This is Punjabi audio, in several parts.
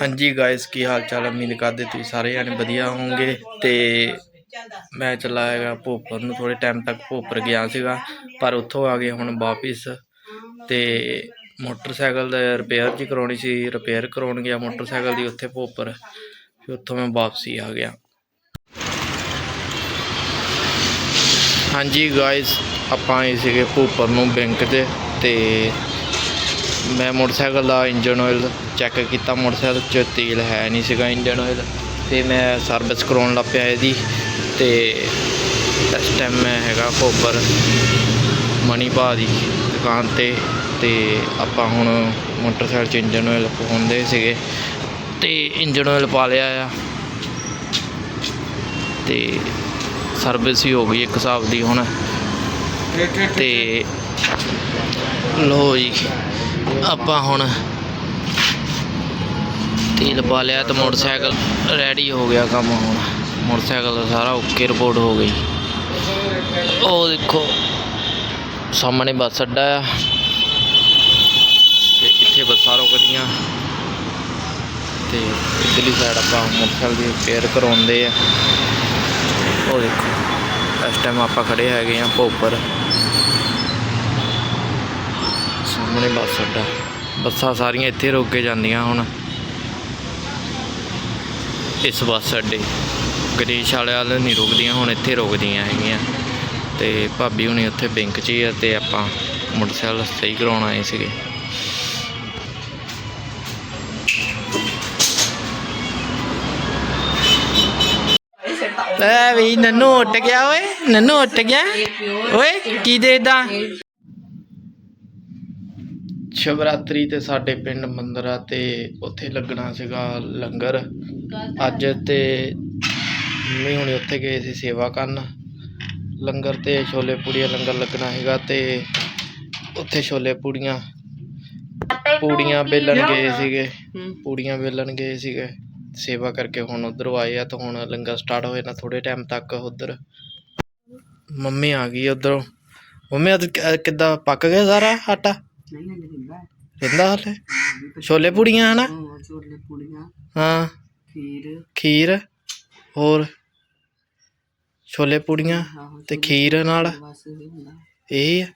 ਹਾਂਜੀ ਗਾਇਸ ਕੀ ਹਾਲ ਚਾਲ? ਹੈ ਉਮੀਦ ਕਰਦੇ ਤੁਸੀਂ ਸਾਰੇ ਜਾਣੇ ਵਧੀਆ ਹੋਵੋਗੇ ਤੇ ਮੈਂ ਚੱਲਾ ਹੈਗਾ ਭੋਪਰ ਨੂੰ ਥੋੜੇ ਟਾਈਮ ਤੱਕ ਭੋਪਰ ਗਿਆ ਸੀਗਾ, ਪਰ ਉੱਥੋਂ ਆ ਗਏ ਹੁਣ ਵਾਪਿਸ ਤੇ ਮੋਟਰਸਾਈਕਲ ਦਾ ਰਿਪੇਅਰ ਜੀ ਕਰਾਉਣੀ ਸੀ ਰਿਪੇਅਰ ਕਰਾਉਣ ਗਿਆ ਮੋਟਰਸਾਈਕਲ ਦੀ ਉੱਥੇ ਭੋਪਰ, ਫਿਰ ਉੱਥੋਂ ਮੈਂ ਵਾਪਸੀ ਆ ਗਿਆ। ਹਾਂਜੀ ਗਾਇਸ ਆਪਾਂ ਆਏ ਸੀਗੇ ਭੋਪਰ ਨੂੰ ਬੈਂਕ 'ਤੇ ਤੇ ਮੈਂ ਮੋਟਰਸਾਈਕਲ ਦਾ ਇੰਜਨ ਆਇਲ ਚੈੱਕ ਕੀਤਾ ਮੋਟਰਸਾਈਕਲ 'ਚ ਤੇਲ ਹੈ ਨਹੀਂ ਸੀਗਾ ਇੰਜਨ ਆਇਲ ਤੇ ਮੈਂ ਸਰਵਿਸ ਕਰਾਉਣ ਲੱਗ ਪਿਆ ਇਹਦੀ ਤੇ ਇਸ ਟਾਈਮ ਮੈਂ ਹੈਗਾ ਭੋਪਰ ਮਣੀ ਭਾ ਦੀ ਦੁਕਾਨ ਤੇ ਤੇ ਆਪਾਂ ਹੁਣ ਮੋਟਰਸਾਈਕਲ 'ਚ ਇੰਜਨ ਆਇਲ ਪਾਉਂਦੇ ਸੀਗੇ ਤੇ ਇੰਜਨ ਆਇਲ ਪਾ ਲਿਆ ਆ ਤੇ ਸਰਵਿਸ ਹੀ ਹੋ ਗਈ ਇੱਕ ਹਿਸਾਬ ਦੀ ਹੁਣ ਤੇ ਲੋ ਜੀ ਆਪਾਂ ਹੁਣ ਤੇਲ ਪਾ ਲਿਆ ਤੇ ਮੋਟਰਸਾਈਕਲ ਰੈਡੀ ਹੋ ਗਿਆ ਕੰਮ ਹੁਣ। ਮੋਟਰਸਾਈਕਲ ਦਾ ਸਾਰਾ ਓਕੇ ਰਿਪੋਰਟ ਹੋ ਗਈ। ਉਹ ਦੇਖੋ, ਸਾਹਮਣੇ ਬੱਸ ਅੱਡਾ ਆ। ਤੇ ਇੱਥੇ ਬੱਸਾਂ ਰੁਕਦੀਆਂ। ਤੇ ਇਧਰਲੀ ਸਾਈਡ ਆਪਾਂ ਮੋਟਰਸਾਈਕਲ ਦੀ ਰਿਪੇਅਰ ਕਰਾਉਂਦੇ ਆ। ਉਹ ਦੇਖੋ, ਇਸ ਟਾਈਮ ਆਪਾਂ ਖੜੇ ਹੈਗੇ ਆ ਭੋਪਰ। ਸਾਹਮਣੇ ਬੱਸ ਅੱਡਾ। ਬੱਸਾਂ ਸਾਰੀਆਂ ਇੱਥੇ ਰੁਕ ਕੇ ਜਾਂਦੀਆਂ ਹੁਣ। ਇਸ ਬੱਸ ਅੱਡੇ। ਗਣੇਸ਼ ਵਾਲੇ ਵਾਲੇ ਨਹੀਂ ਰੁਕਦੀਆਂ, ਹੁਣ ਇੱਥੇ ਰੁਕਦੀਆਂ ਹੈਗੀਆਂ। ਤੇ ਭਾਬੀ ਹੁਣੀ ਉੱਥੇ ਬੈਂਕ 'ਚ ਹੀ ਆ ਤੇ ਆਪਾਂ ਮੋਟਰਸਾਈਕਲ ਸਹੀ ਕਰਾਉਣ ਆਏ ਸੀਗੇ। ਲੈ ਵੀ ਨੰਨੂ ਉੱਟ ਗਿਆ ਓਏ, ਨੰਨੂ ਉੱਟ ਗਿਆ। ਓਏ, ਕੀ ਦੇਦਾ ਸ਼ਿਵਰਾਤਰੀ ਤੇ ਸਾਡੇ ਪਿੰਡ ਮੰਦਿਰ ਆ ਤੇ ਉੱਥੇ ਲੱਗਣਾ ਸੀਗਾ ਲੰਗਰ। ਅੱਜ ਤੇ ਮੰਮੀ ਹੁਣੇ ਉੱਥੇ ਗਏ ਸੀ ਸੇਵਾ ਕਰਨ। ਲੰਗਰ ਤੇ ਛੋਲੇ ਪੂੜੀਆਂ ਲੰਗਰ ਲੱਗਣਾ ਹੈਗਾ ਤੇ ਉੱਥੇ ਛੋਲੇ ਪੂੜੀਆਂ ਪੂੜੀਆਂ ਵੇਲਣ ਗਏ ਸੀਗੇ। ਪੂੜੀਆਂ ਵੇਲਣ ਗਏ ਸੀਗੇ। ਸੇਵਾ ਕਰਕੇ ਹੁਣ ਉਧਰੋਂ ਆਏ ਆ ਤਾਂ ਹੁਣ ਲੰਗਰ ਸਟਾਰਟ ਹੋਏ ਨਾ ਥੋੜੇ ਟਾਈਮ ਤੱਕ ਉਧਰ। ਮੰਮੀ ਆ ਗਈ ਉਧਰੋਂ। ਮੰਮੀ ਅੱਜ ਕਿੱਦਾਂ ਪੱਕ ਗਿਆ ਸਾਰਾ ਆਟਾ? ਨਹੀਂ ਨਹੀਂ ਦਿੰਦਾ ਰਹਿੰਦਾ ਹਾਲੇ? ਛੋਲੇ ਪੂੜੀਆਂ ਹਨਾ? ਹਾਂ ਛੋਲੇ ਪੂੜੀਆਂ। ਹਾਂ। ਖੀਰ। ਖੀਰ ਹੋਰ? ਛੋਲੇ ਪੂੜੀਆਂ ਆਹੋ ਤੇ ਖੀਰ ਨਾਲ। ਬਸ ਇਹ ਹੁੰਦਾ। ਇਹ।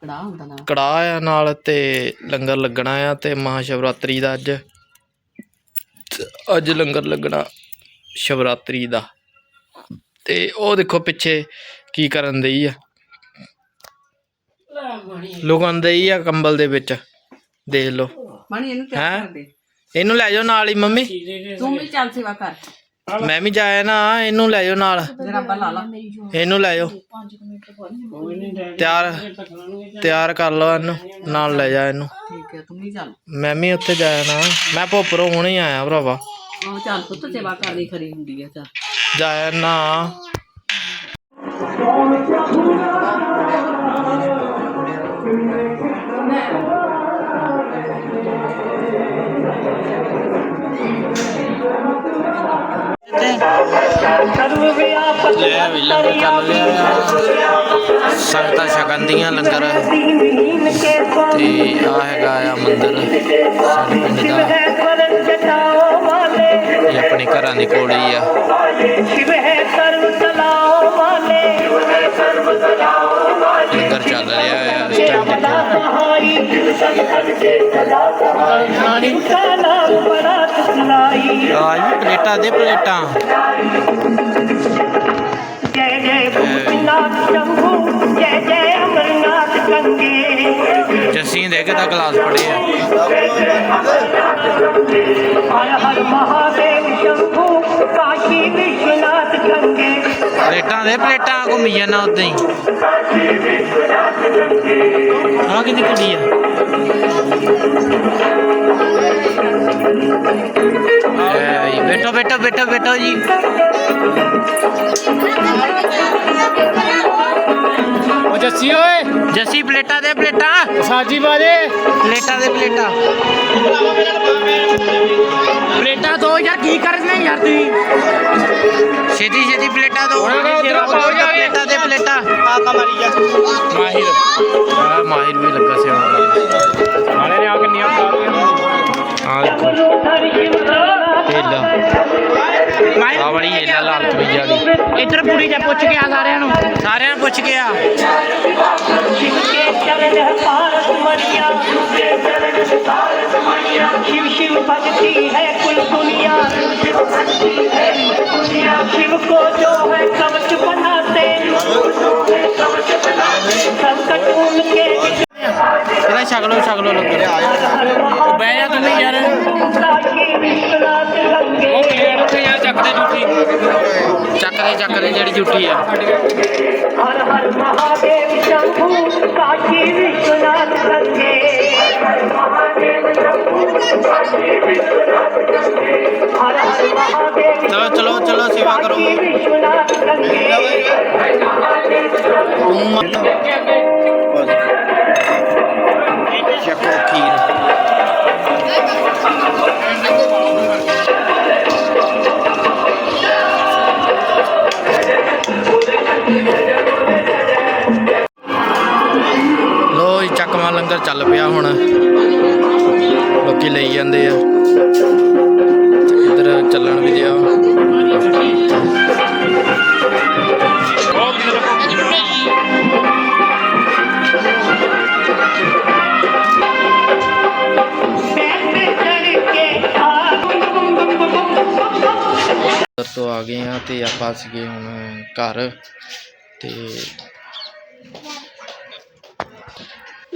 ਕੜਾਹ ਹੁੰਦਾ ਨਾ ਕੜਾਹ ਆ ਨਾਲ ਤੇ ਲੰਗਰ ਲੱਗਣਾ ਆ ਤੇ ਮਹਾ ਸ਼ਿਵਰਾਤਰੀ ਦਾ ਅੱਜ। ਅੱਜ ਲੰਗਰ ਲੱਗਣਾ ਸ਼ਿਵਰਾਤਰੀ ਦਾ। ਤੇ ਉਹ ਦੇਖੋ ਪਿੱਛੇ ਕੀ ਕਰਨ ਦਈ ਆ। ਲੁਕਣ ਦਈ ਆ ਕੰਬਲ ਦੇ ਵਿੱਚ ਦੇਖ ਲਓ। ਮਣੀ ਇਹਨੂੰ ਹੈਂ? ਚੱਲ ਕਰ ਦੇ। ਇਹਨੂੰ ਲੈ ਜਾਓ ਨਾਲ ਹੀ ਮੰਮੀ। ਤੂੰ ਵੀ ਚੱਲ ਸੇਵਾ ਕਰ। ਮੈਂ ਵੀ ਜਾਇਆ ਨਾ ਇਹਨੂੰ ਲੈ ਜਾਓ ਨਾਲ। ਜਰਾ ਲਾ ਲਾ। ਇਹਨੂੰ ਲੈ ਜਾਓ। ਤਿਆਰ ਤਿਆਰ ਕਰ ਲਓ ਇਹਨੂੰ ਨਾਲ ਲੈ ਜਾ ਇਹਨੂੰ। ਠੀਕ ਹੈ ਤੂੰ ਵੀ ਚੱਲ। ਮੈਂ ਵੀ ਉੱਥੇ ਜਾਇਆ ਨਾ। ਮੈਂ ਭੋਪਰੋਂ ਹੁਣੇ ਹੀ ਆਇਆ ਭਰਾਵਾ। ਆਹ ਚੱਲ ਪੁੱਤ ਸੇਵਾ ਕਰਨੀ ਖਰੀ ਹੁੰਦੀ ਹੈ ਚੱਲ। ਜਾਇਆ ਨਾ। ਲੈ ਵੀ ਲੰਗਰ ਚੱਲ ਰਿਹਾ ਸੰਗਤਾਂ ਛਕਣ ਦੀਆਂ ਲੰਗਰ ਤੇ ਆ ਹੈਗਾ ਆ ਮੰਦਿਰ ਸਾਡੇ ਪਿੰਡ ਦਾ। ਇਹ ਆਪਣੇ ਘਰਾਂ ਦੇ ਕੋਲ ਹੀ ਆ। ਲੰਗਰ ਚੱਲ ਰਿਹਾ ਹੈ। ਇਸ ਟਾਈਮ ਦੇਖੋ ਆਜ ਵੀ ਪਲੇਟਾਂ ਦੇ ਪਲੇਟਾਂ। ਜੈ ਜੈ ਭੂਤਨਾਥ ਸ਼ੰਭੂ ਜੈ ਜੈ ਅਮਰਨਾਥ ਗੰਗੇ ਜਸੀ ਦੇ ਕੇ ਤਾਂ ਕਲਾਸ ਪੜਿਆ ਆਇਆ ਹਰ ਮਹਾਦੇਵ ਸ਼ੰਭੂ ਕਾਸ਼ੀ ਵਿਸ਼ਵਨਾਥ ਪਲੇਟਾਂ ਦੇ ਪਲੇਟਾਂ ਘੁੰਮੀ ਜਾਂਦਾ ਉਦਾਂ ਹੀ ਆ ਕਿੰਨੀ ਕੁੜੀ ਆ ਐ ਜੀ, ਬੈਠੋ ਬੈਠੋ ਬੈਠੋ ਬੈਠੋ ਜੀ ਉਹ ਜੱਸੀ ਓਏ ਜੱਸੀ ਪਲੇਟਾਂ ਦੇ ਪਲੇਟਾਂ ਸਾਜੀ ਬਾਰੇ ਪਲੇਟਾਂ ਦੇ ਪਲੇਟਾਂ ਪਲੇਟਾਂ ਦੋ ਯਾਰ ਕੀ ਕਰਨੇ ਯਾਰ ਤੁਸੀਂ? ਛੇਤੀ ਛੇਤੀ ਪਲੇਟਾਂ ਦੋ। ਪਲੇਟਾਂ ਦੇ ਪਲੇਟਾਂ। ਆ ਕਮਾਰੀ ਜਾ ਮਾਹਿਰ। ਆ ਮਾਹਿਰ ਵੀ ਲੱਗਾ ਸੇਵਾ ਨਾਲੇ ਨੇ ਆ ਕੇ ਨਿਯਮ ਕਰ ਆ ਦੇਖੋ। ਤੇਲਾ ਆ ਵਾਲੀ ਇਹ ਲਾਲ ਪਈਆ ਦੀ ਇੱਧਰ ਪੂਰੀ ਜਾ ਪੁੱਛ ਕੇ ਆ ਸਾਰਿਆਂ ਨੂੰ? ਸਾਰਿਆਂ ਨੂੰ ਪੁੱਛ ਕੇ ਆ। ਕੇ ਚੱਲੇ ਹਰ ਭਾਰਤ ਮਰੀਆ ਕੇ ਚੱਲੇ ਸਾਰੇ शिव शिव भक्ति है कुल दुनिया। शिव को जो है कवच बनाते। संकट शगलो शगलो लोग। तो बह यार ओ झूठी। चक दे चक झूठी है। हर हर महादेव शंभू काशी विश्वनाथ गंगे हर हर महादेव ਚਲੋ ਚਲੋ ਚਲੋ ਸੇਵਾ ਕਰੋ काशी विश्वनाथ गंगे ਛਕੋ ਖੀਰ ਲੋ ਜੀ ਚੱਕਵਾਂ ਲੰਗਰ ਚੱਲ ਪਿਆ ਹੁਣ ਲੋਕੀ ਲਈ ਜਾਂਦੇ ਆ। ਇਧਰ ਚੱਲਣ ਵੀ ਦਿਆ ਤੋਂ ਆ ਗਏ ਆ ਤੇ ਆਪਾਂ ਸੀਗੇ ਹੁਣ ਘਰ। ਤੇ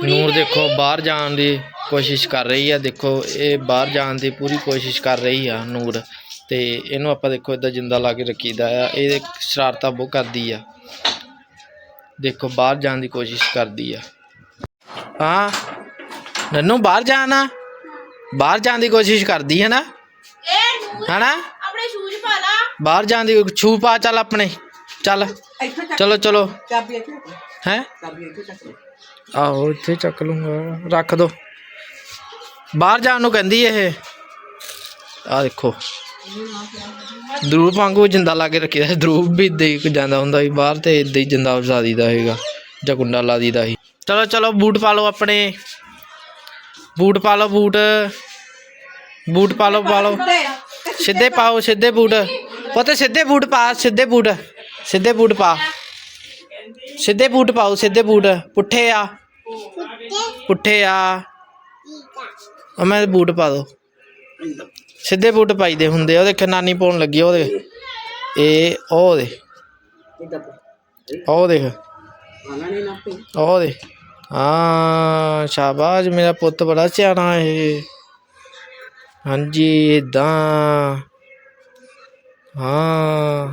ਨੂਰ ਦੇਖੋ ਬਾਹਰ ਜਾਣ ਦੀ ਕੋਸ਼ਿਸ਼ ਕਰ ਰਹੀ ਆ ਦੇਖੋ ਇਹ ਬਾਹਰ ਜਾਣ ਦੀ ਪੂਰੀ ਕੋਸ਼ਿਸ਼ ਕਰ ਰਹੀ ਆ ਨੂਰ ਤੇ ਇਹਨੂੰ ਆਪਾਂ ਦੇਖੋ ਇਦਾਂ ਜਿੰਦਾ ਲਾ ਕੇ ਰੱਖੀਦਾ ਆ ਇਹ ਸ਼ਰਾਰਤਾਂ ਬਹੁਤ ਕਰਦੀ ਆ। ਦੇਖੋ ਬਾਹਰ ਜਾਣ ਦੀ ਕੋਸ਼ਿਸ਼ ਕਰਦੀ ਆ। ਹਾਂ ਨੰਨੂ ਬਾਹਰ ਜਾਣਾ ਬਾਹਰ ਜਾਣ ਦੀ ਕੋਸ਼ਿਸ਼ ਕਰਦੀ ਹੈ ਨਾ। ਹਨਾ? ਆਪਣੇ ਸ਼ੂਜ਼ ਪਾ ਲਾ। ਬਾਹਰ ਜਾਣ ਦੀ ਛੂ ਪਾ ਚੱਲ ਆਪਣੇ ਚੱਲ। ਚਲੋ ਚਲੋ। ਚਾਬੀ ਇੱਥੇ ਹੈ? ਚਾਬੀ ਇੱਥੇ ਚੱਕ ਲੈ। ਆਹੋ ਇੱਥੇ ਚੱਕ ਲੂੰਗਾ। ਰੱਖ ਦੋ। ਬਾਹਰ ਜਾਣ ਨੂੰ ਕਹਿੰਦੀ ਇਹ। ਆ ਦੇਖੋ। ਦਰੂਪ ਵਾਂਗੂ ਜਿੰਦਾ ਲਾ ਕੇ ਰੱਖਿਆ ਸੀ। ਦਰੂਪ ਵੀ ਏਦਾਂ ਹੀ ਜਾਂਦਾ ਹੁੰਦਾ ਸੀ। ਬਾਹਰ ਤੇ ਇਦਾਂ ਹੀ ਜਿੰਦਾ ਵਸਾ ਦੀਦਾ ਹੈਗਾ ਜਾਂ ਕੁੰਡਾ ਲਾ ਦੀਦਾ ਸੀ। ਚਲੋ ਚਲੋ, ਬੂਟ ਪਾ ਲਓ ਆਪਣੇ। ਬੂਟ ਪਾ ਲਓ ਬੂਟ। ਬੂਟ ਪਾ ਲਓ ਪਾ ਲਓ। ਸਿੱਧੇ ਪਾਓ, ਸਿੱਧੇ ਬੂਟ। ਪੁੱਤ, ਸਿੱਧੇ ਬੂਟ ਪਾ, ਸਿੱਧੇ ਬੂਟ। ਸਿੱਧੇ ਬੂਟ ਪਾ। ਸਿੱਧੇ ਬੂਟ ਪਾਓ, ਸਿੱਧੇ ਬੂਟ। ਪੁੱਠੇ ਆ। ਪੁੱਠੇ ਆ। ਉਹ ਮੈਂ ਬੂਟ ਪਾ ਦੋ। ਸਿੱਧੇ ਬੂਟ ਪਾਈਦੇ ਹੁੰਦੇ ਆ, ਉਹ ਦੇਖ ਪਾਉਣ ਲੱਗੀ ਆ, ਉਹਦੇ। ਇਹ ਉਹ ਦੇ। ਉਹ ਦੇਖ। ਉਹ ਦੇ। ਹਾਂ ਸ਼ਾਬਾਸ਼ ਮੇਰਾ ਪੁੱਤ ਬੜਾ ਸਿਆਣਾ ਇਹ। ਹਾਂਜੀ ਇਦਾਂ ਹਾਂ।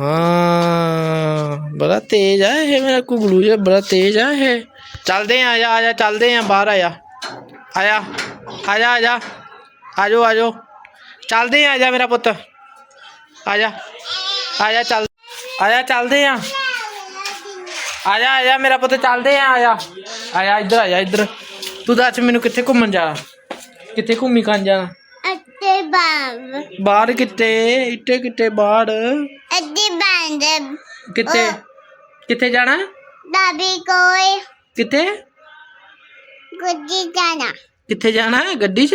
ਹਾਂ ਬੜਾ ਤੇਜ਼ ਆ ਇਹ ਮੇਰਾ ਕੁਗਲੂ ਜਿਹਾ ਬੜਾ ਤੇਜ਼ ਆ ਇਹ। ਚੱਲਦੇ ਆ ਆਜਾ ਆਜਾ ਚੱਲਦੇ ਆ ਬਾਹਰ ਆਜਾ ਆਜਾ ਆਜਾ ਆਜਾ ਆਜੋ ਆਜੋ ਚੱਲਦੇ ਆ ਆਜਾ ਮੇਰਾ ਪੁੱਤ ਆਜਾ ਆਜਾ ਚੱਲ ਆਜਾ ਚੱਲਦੇ ਆ ਆਜਾ ਆਜਾ ਮੇਰਾ ਪੁੱਤ ਚੱਲਦੇ ਆ ਆਜਾ ਆਜਾ ਇੱਧਰ ਆਜਾ ਇੱਧਰ ਤੂੰ ਦੱਸ ਮੈਨੂੰ ਕਿੱਥੇ ਘੁੰਮਣ ਜਾਣਾ ਕਿੱਥੇ ਘੁੰਮੀ ਕਾਂ ਜਾਣਾ ਅੱਤੇ ਬੰਦ ਬਾਹਰ ਕਿੱਥੇ ਇੱਥੇ ਕਿੱਥੇ ਬਾਹਰ ਅੱਤੇ ਬੰਦ ਕਿੱਥੇ ਕਿੱਥੇ ਜਾਣਾ ਦਾਬੀ ਕੋਈ ਕਿੱਥੇ ਗੁੱਡੀ ਜਾਣਾ ਕਿੱਥੇ ਜਾਣਾ ਗੱਡੀ 'ਚ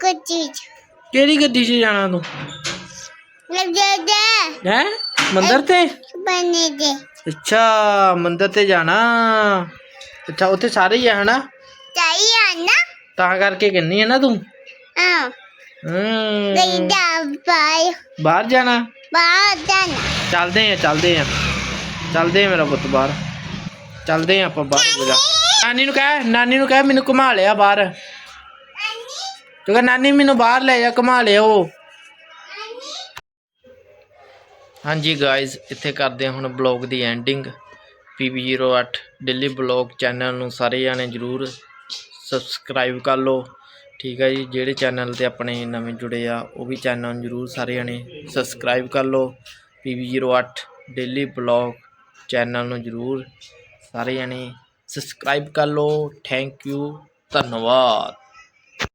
ਕੁੱਚੀ ਕਿਹੜੀ ਗੱਡੀ 'ਚ ਜਾਣਾ ਤੂੰ ਲੱਗ ਜਾ ਜਾ ਹੈ ਮੰਦਰ ਤੇ ਬਣੇ ਦੇ ਅੱਛਾ ਮੰਦਰ ਤੇ ਜਾਣਾ ਅੱਛਾ ਉੱਥੇ ਸਾਰੇ ਹੀ ਆ ਹਨਾ ਚਾਹੀ ਆਣਾ ਤਾਂ ਕਰਕੇ ਕਹਿੰਨੀ ਹੈ ਨਾ ਤੂੰ ਆ ਹਮ, ਗਈ ਦਾ ਪਾਈ ਬਾਹਰ ਜਾਣਾ ਬਾਹਰ ਜਾਣਾ ਚੱਲਦੇ ਆ ਚੱਲਦੇ ਆ ਚੱਲਦੇ ਆ ਮੇਰਾ ਪੁੱਤ ਬਾਹਰ ਚੱਲਦੇ ਆ ਆਪਾਂ ਬਾਹਰ ਹੋ ਜਾ ਨਾਨੀ ਨੂੰ ਕਹਿ, ਨਾਨੀ ਨੂੰ ਕਹਿ ਮੈਨੂੰ ਘੁਮਾ ਲਿਆ ਬਾਹਰ। ਤੂੰ ਕਹ ਨਾਨੀ ਮੈਨੂੰ ਬਾਹਰ ਲੈ ਜਾ, ਘੁਮਾ ਲਿਓ ਹਾਂਜੀ ਗਾਇਜ਼ ਇੱਥੇ ਕਰਦੇ ਹਾਂ ਹੁਣ ਬਲੌਗ ਦੀ ending PB08 Delhi blog channel ਨੂੰ ਸਾਰੇ ਜਾਣੇ ਜਰੂਰ ਸਬਸਕ੍ਰਾਈਬ ਕਰ ਲਓ। ਠੀਕ ਹੈ ਜੀ, ਜਿਹੜੇ ਚੈਨਲ ਤੇ ਆਪਣੇ ਨਵੇਂ ਜੁੜੇ ਆ, ਉਹ ਵੀ ਚੈਨਲ ਨੂੰ ਜਰੂਰ ਸਾਰੇ ਜਾਣੇ ਸਬਸਕ੍ਰਾਈਬ ਕਰ ਲਓ। PB08 ਡੇਲੀ ਬਲੌਗ ਚੈਨਲ ਨੂੰ ਜਰੂਰ ਸਾਰੇ ਜਾਣੇ ਸਬਸਕ੍ਰਾਈਬ ਕਰ ਲਓ। ਥੈਂਕ ਯੂ ਧੰਨਵਾਦ।